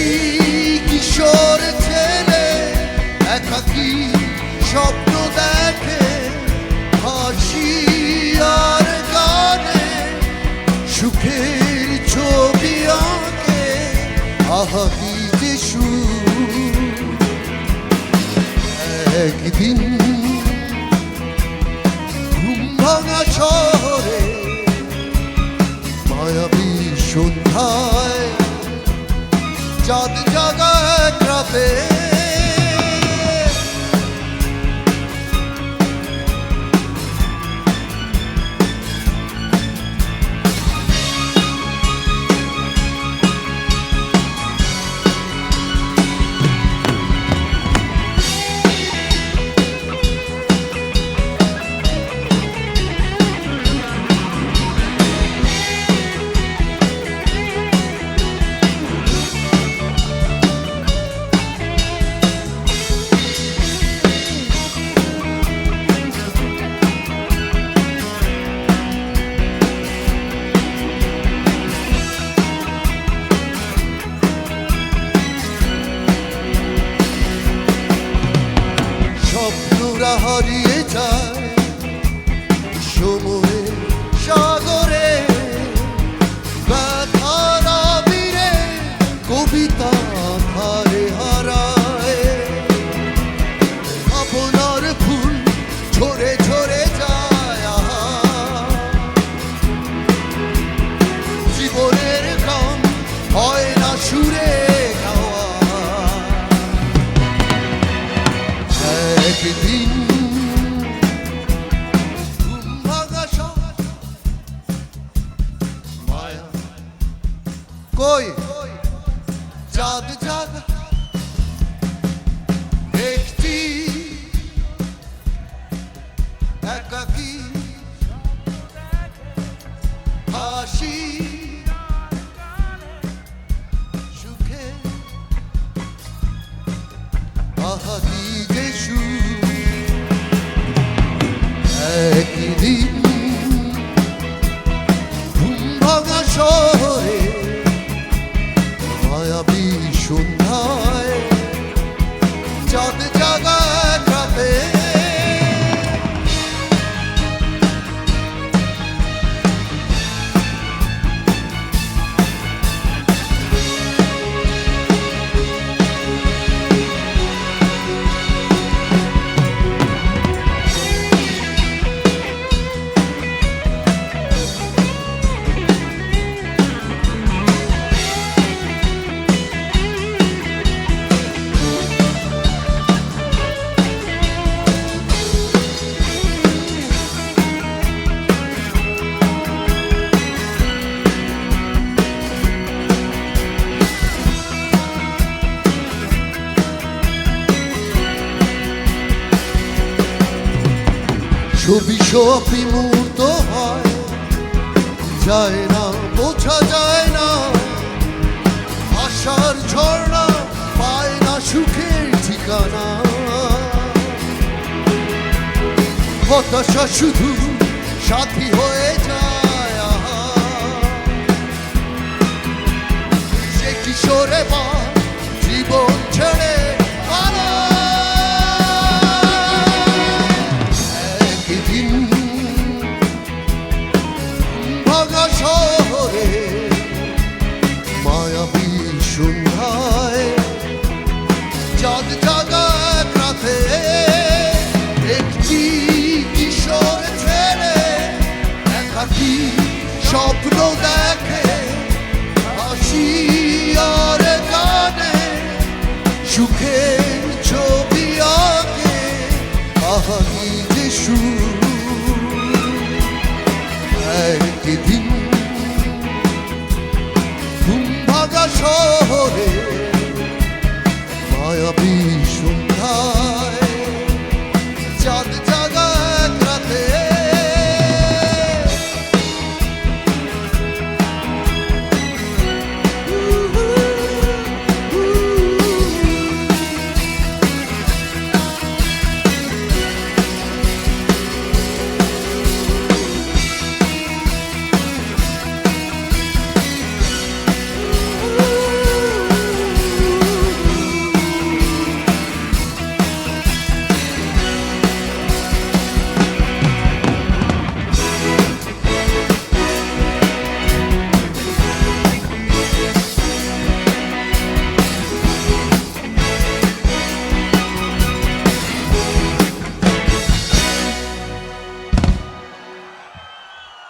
একাকি কিশোর ছেলে? একাকি স্বপ্ন দেখে? হাসি আর গানে? সুখের ছবি আঁকে? আহাবি যে সুর। একদিন সময়। কই? জাগ জাগ। ছবি সব হয়। যায় না, বোঝা যায় না। আশার ঝর্ণা পায় না সুখের ঠিকানা। হতাশা শুধু সাথী হয় শহরে